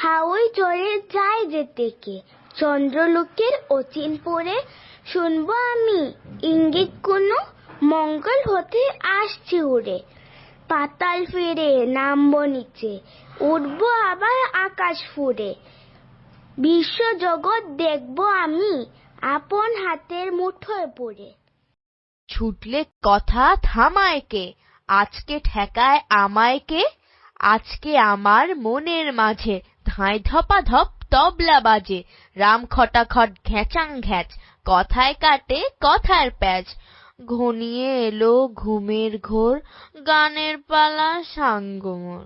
হাওয়াই চড়ে যায় যেতে কে চন্দ্রলোকের অচিন পরে শুনব আমি, ইঙ্গিত কোনো মঙ্গল হতে আসছে উড়ে পাতাল ফিরে নামবো নিচে, উঠবো আবার আকাশ ফুড়ে। বিশ্ব জগৎ দেখব আমি আপন হাতের মুঠোয় পড়ে। ছুটলে কথা থামায় কে? আজকে ঠেকায় আমায় কে? আজকে আমার মনের মাঝে ধাঁই ধপা ধপ তবলা বাজে। রাম খটা খট ঘ্যাচাং ঘ্যাচ, কথায় কাটে কথার প্যাচ। ঘনিয়ে এলো ঘুমের ঘোর, গানের পালা সাঙ্গ মোর